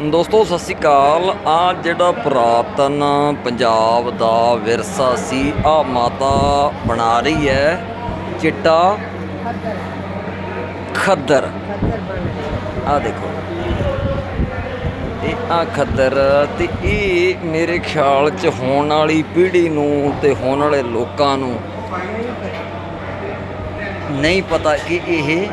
ਦੋਸਤੋ, ਸਤਿ ਸ਼੍ਰੀ ਅਕਾਲ। ਆ ਜਿਹੜਾ ਪੁਰਾਤਨ ਪੰਜਾਬ ਦਾ ਵਿਰਸਾ ਸੀ ਆ ਮਾਤਾ ਬਣਾ ਰਹੀ ਹੈ ਚਿੱਟਾ ਖੱਦਰ। ਆ ਦੇਖੋ। ਇਹ ਆ ਖੱਦਰ ਤੇ ਇਹ ਮੇਰੇ ਖਿਆਲ ਚ ਹੋਣ ਵਾਲੀ ਪੀੜ੍ਹੀ ਨੂੰ ਤੇ ਹੋਣ ਵਾਲੇ ਲੋਕਾਂ ਨੂੰ ਨਹੀਂ ਪਤਾ ਕਿ ਇਹ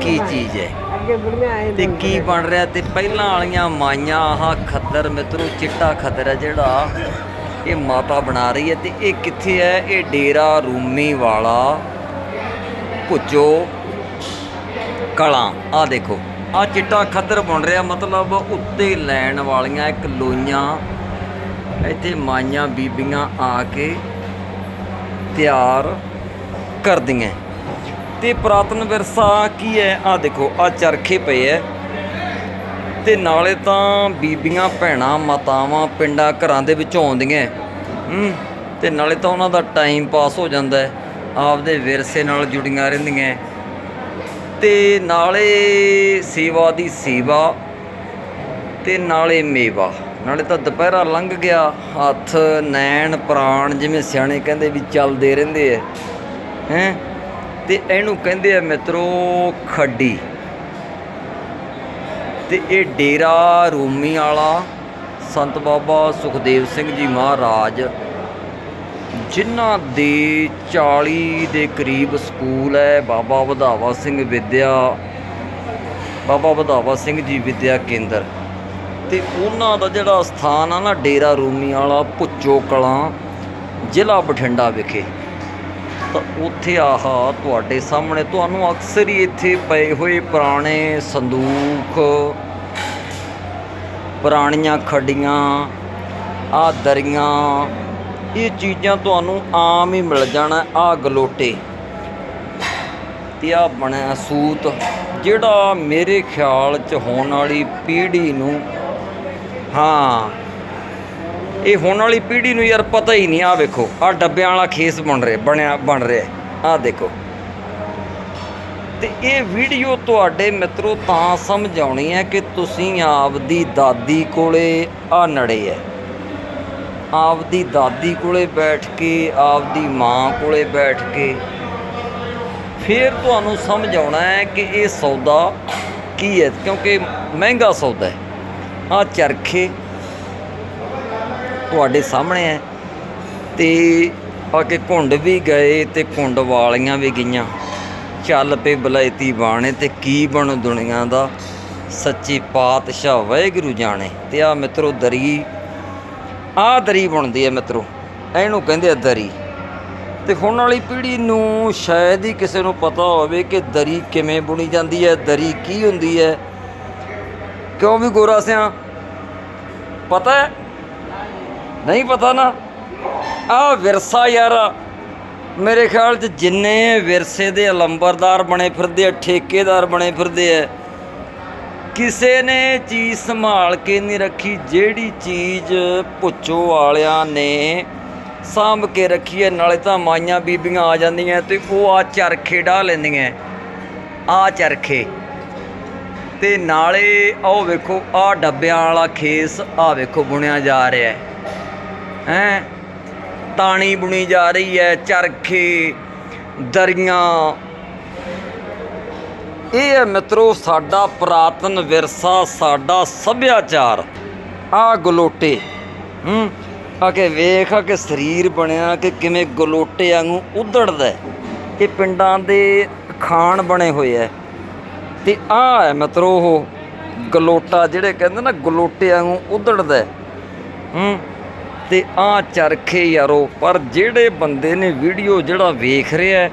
ਕੀ ਚੀਜ਼ ਹੈ। ਅੱਗੇ ਬੁੜੀਆਂ ਆਏ ਤੇ ਕੀ ਬਣ ਰਿਹਾ ਤੇ ਪਹਿਲਾਂ ਵਾਲੀਆਂ ਮਾਈਆਂ ਆਹ ਖੱਦਰ ਮਿੱਤਰੋ ਚਿੱਟਾ ਖੱਦਰ ਹੈ ਜਿਹੜਾ। ਇਹ ਮਾਤਾ ਬਣਾ ਰਹੀ ਹੈ ਤੇ ਇਹ ਕਿੱਥੇ ਹੈ? ਇਹ ਡੇਰਾ ਰੂਮੀ ਵਾਲਾ ਭੁੱਜੋ ਕਲਾਂ। ਆ ਦੇਖੋ ਆ ਚਿੱਟਾ ਖੱਦਰ ਬਣ ਰਿਹਾ ਮਤਲਬ ਉੱਤੇ ਲੈਣ ਵਾਲੀਆਂ ਇੱਕ ਲੋਈਆਂ। ਇੱਥੇ ਮਾਈਆਂ ਬੀਬੀਆਂ ਆ ਕੇ ਤਿਆਰ ਕਰਦੀਆਂ। ਤੇ ਪੁਰਾਤਨ ਵਿਰਸਾ ਕੀ ਹੈ? ਆ ਦੇਖੋ ਆ ਚਰਖੇ ਪਏ ਐ। ਤੇ ਨਾਲੇ ਤਾਂ ਬੀਬੀਆਂ, ਭੈਣਾਂ, ਮਾਤਾਵਾਂ ਪਿੰਡਾਂ, ਘਰਾਂ ਦੇ ਵਿੱਚ ਆਉਂਦੀਆਂ। ਹੂੰ, ਤੇ ਨਾਲੇ ਤਾਂ ਉਹਨਾਂ ਦਾ ਟਾਈਮ ਪਾਸ ਹੋ ਜਾਂਦਾ ਹੈ ਆਪਦੇ ਵਿਰਸੇ ਨਾਲ ਜੁੜੀਆਂ ਰਹਿੰਦੀਆਂ ਤੇ ਨਾਲੇ ਸੇਵਾ ਦੀ ਸੇਵਾ ਤੇ ਨਾਲੇ ਮੇਵਾ। ਨਾਲੇ ਤਾਂ ਦੁਪਹਿਰਾ ਲੰਘ ਗਿਆ। ਹੱਥ, ਨੈਣ, ਪ੍ਰਾਣ ਜਿਵੇਂ ਸਿਆਣੇ ਕਹਿੰਦੇ ਵੀ ਚੱਲਦੇ ਰਹਿੰਦੇ ਐ। ਹੈਂ? ਤੇ ਇਹਨੂੰ ਕਹਿੰਦੇ ਆ ਮਿੱਤਰੋ ਖੱਡੀ। ਤੇ ਇਹ ਡੇਰਾ ਰੂਮੀ ਵਾਲਾ ਸੰਤ ਬਾਬਾ ਸੁਖਦੇਵ ਸਿੰਘ ਜੀ ਮਹਾਰਾਜ, ਜਿਨ੍ਹਾਂ ਦੇ 40 ਦੇ ਕਰੀਬ ਸਕੂਲ ਹੈ, ਬਾਬਾ ਵਧਾਵਾ ਸਿੰਘ ਵਿਦਿਆ, ਬਾਬਾ ਵਧਾਵਾ ਸਿੰਘ ਜੀ ਵਿਦਿਆ ਕੇਂਦਰ। ਤੇ ਉਹਨਾਂ ਦਾ ਜਿਹੜਾ ਸਥਾਨ ਆ ਨਾ, ਡੇਰਾ ਰੂਮੀ ਵਾਲਾ ਭੁੱਚੋ ਕਲਾਂ, ਜ਼ਿਲ੍ਹਾ ਬਠਿੰਡਾ ਵਿਖੇ। ਤਾਂ ਉੱਥੇ ਆਹ ਤੁਹਾਡੇ ਸਾਹਮਣੇ ਤੁਹਾਨੂੰ ਅਕਸਰ ਹੀ ਇੱਥੇ ਪਏ ਹੋਏ ਪੁਰਾਣੇ ਸੰਦੂਕ, ਪੁਰਾਣੀਆਂ ਖੱਡੀਆਂ ਆ ਦਰੀਆਂ ਇਹ ਚੀਜ਼ਾਂ ਤੁਹਾਨੂੰ ਆਮ ਹੀ ਮਿਲ ਜਾਣਾ ਆ ਗਲੋਟੇ। ਤੇ ਆ ਬਣਿਆ ਸੂਤ, ਜਿਹੜਾ ਮੇਰੇ ਖਿਆਲ ਚ ਹੋਣ ਵਾਲੀ ਪੀੜ੍ਹੀ ਨੂੰ, ਹਾਂ ਇਹ ਹੋਣ ਵਾਲੀ ਪੀੜ੍ਹੀ ਨੂੰ ਯਾਰ ਪਤਾ ਹੀ ਨਹੀਂ ਆ ਵੇਖੋ ਆ ਡੱਬਿਆਂ ਵਾਲਾ ਖੇਸ ਬਣ ਰਿਹਾ, ਬਣਿਆ, ਬਣ ਰਿਹਾ ਆ ਦੇਖੋ। ਤੇ ਇਹ ਵੀਡੀਓ ਤੁਹਾਡੇ ਮਿੱਤਰੋ ਤਾਂ ਸਮਝ ਆਉਣੀ ਹੈ ਕਿ ਤੁਸੀਂ ਆਪਦੀ ਦਾਦੀ ਕੋਲੇ ਆ ਨੜੇ ਹੈ। ਆਪਦੀ ਦਾਦੀ ਕੋਲੇ ਬੈਠ ਕੇ, ਆਪਦੀ ਮਾਂ ਕੋਲੇ ਬੈਠ ਕੇ, ਫਿਰ ਤੁਹਾਨੂੰ ਸਮਝ ਆਉਣਾ ਹੈ ਕਿ ਇਹ ਸੌਦਾ ਕੀ ਹੈ, ਕਿਉਂਕਿ ਮਹਿੰਗਾ ਸੌਦਾ ਹੈ। ਆ ਚਰਖੇ ਤੁਹਾਡੇ ਸਾਹਮਣੇ ਹੈ। ਤੇ ਆ ਕੇ ਘੁੰਡ ਵੀ ਗਏ ਤੇ ਘੁੰਡ ਵਾਲੀਆਂ ਵੀ ਗਈਆਂ। ਚੱਲ ਪਏ ਬਲੈਤੀ ਬਾਣੇ ਤੇ ਕੀ ਬਣੂ ਦੁਨੀਆ ਦਾ। ਸੱਚੀ ਪਾਤਸ਼ਾਹ ਵਾਹਿਗੁਰੂ ਜਾਣੇ। ਤੇ ਆ ਮਿੱਤਰੋ ਦਰੀ। ਆ ਦਰੀ ਬਣਦੀ ਹੈ ਮਿੱਤਰੋ। ਇਹਨੂੰ ਕਹਿੰਦੇ ਆ ਦਰੀ। ਤੇ ਹੁਣ ਵਾਲੀ ਪੀੜ੍ਹੀ ਨੂੰ ਸ਼ਾਇਦ ਹੀ ਕਿਸੇ ਨੂੰ ਪਤਾ ਹੋਵੇ ਕਿ ਦਰੀ ਕਿਵੇਂ ਬੁਣੀ ਜਾਂਦੀ ਹੈ, ਦਰੀ ਕੀ ਹੁੰਦੀ ਹੈ। ਕਿਉਂ ਵੀ ਗੋਰਾ ਸਿਆਂ? ਪਤਾ ਹੈ? ਨਹੀਂ ਪਤਾ ਨਾ। ਆ ਵਿਰਸਾ ਯਾਰ, ਮੇਰੇ ਖਿਆਲ 'ਚ ਜਿੰਨੇ ਵਿਰਸੇ ਦੇ ਅਲੰਬਰਦਾਰ ਬਣੇ ਫਿਰਦੇ ਆ, ਠੇਕੇਦਾਰ ਬਣੇ ਫਿਰਦੇ ਆ, ਕਿਸੇ ਨੇ ਚੀਜ਼ ਸੰਭਾਲ ਕੇ ਨਹੀਂ ਰੱਖੀ, ਜਿਹੜੀ ਚੀਜ਼ ਪੁੱਛੋ ਵਾਲਿਆਂ ਨੇ ਸਾਂਭ ਕੇ ਰੱਖੀ ਹੈ, ਨਾਲੇ ਤਾਂ ਮਾਈਆਂ ਬੀਬੀਆਂ ਆ ਜਾਂਦੀਆਂ ਤੇ ਉਹ ਆ ਚਰਖੇ ਢਾ ਲੈਂਦੀਆਂ। ਆ ਚਰਖੇ। ਤੇ ਨਾਲੇ ਉਹ ਵੇਖੋ ਆ ਡੱਬਿਆਂ ਵਾਲਾ ਖੇਸ ਆ ਵੇਖੋ, ਬੁਣਿਆ ਜਾ ਰਿਹਾ ਹੈ। ਹੈਂ? ਤਾਣੀ ਬੁਣੀ ਜਾ ਰਹੀ ਹੈ ਚਰਖੇ, ਦਰੀਆਂ। ਇਹ ਹੈ ਮਿੱਤਰੋ, ਸਾਡਾ ਪੁਰਾਤਨ ਵਿਰਸਾ, ਸਾਡਾ ਸੱਭਿਆਚਾਰ। ਆ ਗਲੋਟੇ। ਹੂੰ? ਆ ਕੇ ਵੇਖ, ਆ ਕੇ ਸਰੀਰ ਬਣਿਆ ਕਿ ਕਿਵੇਂ ਗਲੋਟੇ ਵਾਂਗੂ ਉਧੜਦਾ ਹੈ। ਇਹ ਪਿੰਡਾਂ ਦੇ ਖਾਣ ਬਣੇ ਹੋਏ ਐ। ਤੇ ਆ ਹੈ ਮਿੱਤਰੋ, ਉਹ ਗਲੋਟਾ, ਜਿਹੜੇ ਕਹਿੰਦੇ ਨਾ ਗਲੋਟੇ ਵਾਂਗੂ ਉਧੜਦਾ ਹੈ। ਹੂੰ ਤੇ ਆ ਚਰਖੇ ਯਾਰੋ, ਪਰ ਜਿਹੜੇ ਬੰਦੇ ਨੇ ਵੀਡੀਓ ਜਿਹੜਾ ਵੇਖ ਰਿਹਾ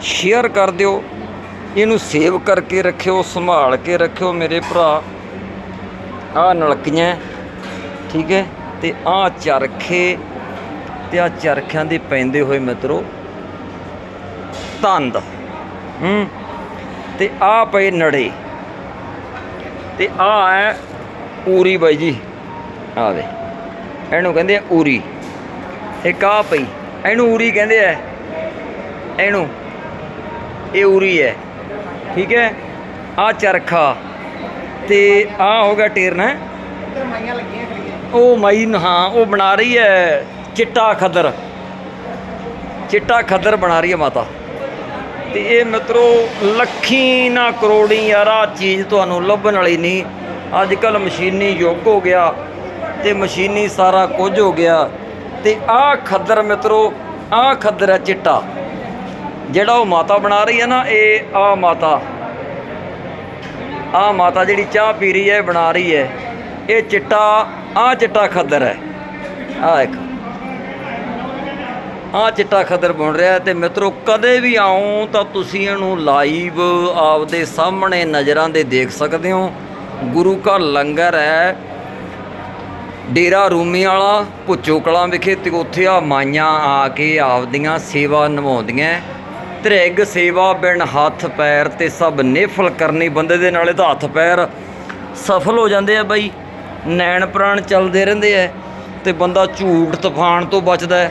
ਸ਼ੇਅਰ ਕਰ ਦਿਓ। ਇਹਨੂੰ ਸੇਵ ਕਰਕੇ ਰੱਖਿਓ, ਸੰਭਾਲ ਕੇ ਰੱਖਿਓ ਮੇਰੇ ਭਰਾ। ਆ ਨਲਕੀਆਂ ਠੀਕ ਹੈ? ਤੇ ਆ ਚਰਖੇ, ਤੇ ਆ ਚਰਖਿਆਂ ਦੇ ਪੈਂਦੇ ਹੋਏ ਮਿੱਤਰੋ, ਤੰਦ, ਹੂੰ? ਤੇ ਆ ਪਏ ਨੜੇ। ਤੇ ਆ ਹੈ ਪੂਰੀ ਬਾਈ ਜੀ ਆ ਵੇ ਇਹਨੂੰ ਕਹਿੰਦੇ ਆ ਊਰੀ। ਇੱਕ ਆ ਪਈ। ਇਹਨੂੰ ਊਰੀ ਕਹਿੰਦੇ ਆ। ਇਹਨੂੰ। ਇਹ ਊਰੀ ਹੈ। ਠੀਕ ਹੈ? ਆ ਚਰਖਾ। ਤੇ ਆ ਹੋ ਗਿਆ ਟੇਰਨ। ਹੈ ਇੱਧਰ ਮਾਈਆਂ ਲੱਗੀਆਂ ਖੜੀਆਂ। ਉਹ ਮਈ ਹਾਂ ਉਹ ਬਣਾ ਰਹੀ ਹੈ ਚਿੱਟਾ ਖੱਦਰ। ਚਿੱਟਾ ਖੱਦਰ ਬਣਾ ਰਹੀ ਹੈ ਮਾਤਾ। ਤੇ ਇਹ ਮਿੱਤਰੋ ਲੱਖੀ ਨਾ ਕਰੋੜੀ ਯਾਰ ਚੀਜ਼ ਤੁਹਾਨੂੰ ਲੱਭਣ ਵਾਲੀ ਨਹੀਂ। ਅੱਜ ਕੱਲ ਮਸ਼ੀਨੀ ਯੁੱਗ ਹੋ ਗਿਆ। ਤੇ ਮਸ਼ੀਨੀ ਸਾਰਾ ਕੁਝ ਹੋ ਗਿਆ ਤੇ ਆਹ ਖੱਦਰ ਮਿੱਤਰੋ, ਆਹ ਖੱਦਰ ਹੈ ਚਿੱਟਾ। ਜਿਹੜਾ ਉਹ ਮਾਤਾ ਬਣਾ ਰਹੀ ਹੈ ਨਾ, ਇਹ ਆ ਮਾਤਾ। ਆ ਮਾਤਾ ਜਿਹੜੀ ਚਾਹ ਪੀ ਰਹੀ ਹੈ, ਇਹ ਬਣਾ ਰਹੀ ਹੈ। ਇਹ ਚਿੱਟਾ ਆ ਚਿੱਟਾ ਖੱਦਰ ਹੈ। ਆ ਇੱਕ। ਆ ਚਿੱਟਾ ਖੱਦਰ ਬਣ ਰਿਹਾ ਹੈ ਤੇ ਮਿੱਤਰੋ, ਕਦੇ ਵੀ ਆਓ ਤਾਂ ਤੁਸੀਂ ਇਹਨੂੰ ਲਾਈਵ ਆਪਦੇ ਸਾਹਮਣੇ ਨਜ਼ਰਾਂ ਦੇ ਦੇਖ ਸਕਦੇ ਹੋ। ਗੁਰੂ ਘਰ ਲੰਗਰ ਹੈ ਡੇਰਾ ਰੂਮੀ ਵਾਲਾ ਭੁੱਚੋ ਕਲਾਂ ਵਿਖੇ ਤੇ ਉੱਥੇ ਆ ਮਾਈਆਂ ਆ ਕੇ ਆਪਦੀਆਂ ਸੇਵਾ ਨਿਭਾਉਂਦੀਆਂ। ਤ੍ਰਿਗ ਸੇਵਾ ਬਿਨ ਹੱਥ ਪੈਰ ਤੇ ਸਭ ਨਿਫਲ ਕਰਨੀ ਬੰਦੇ ਦੇ ਨਾਲੇ ਤਾਂ ਹੱਥ ਪੈਰ ਸਫਲ ਹੋ ਜਾਂਦੇ ਆ ਬਾਈ। ਨੈਣ ਪ੍ਰਾਣ ਚੱਲਦੇ ਰਹਿੰਦੇ ਆ ਤੇ ਬੰਦਾ ਝੂਠ ਤੂਫਾਨ ਤੋਂ ਬਚਦਾ ਹੈ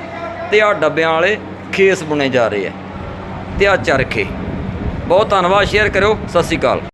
ਤੇ ਆ ਡੱਬਿਆਂ ਵਾਲੇ ਖੇਸ ਬੁਣੇ ਜਾ ਰਹੇ ਆ। ਤੇ ਆ ਚਰਖੇ। ਬਹੁਤ ਧੰਨਵਾਦ, ਸ਼ੇਅਰ ਕਰਿਓ। ਸਤਿ ਸ਼੍ਰੀ ਅਕਾਲ।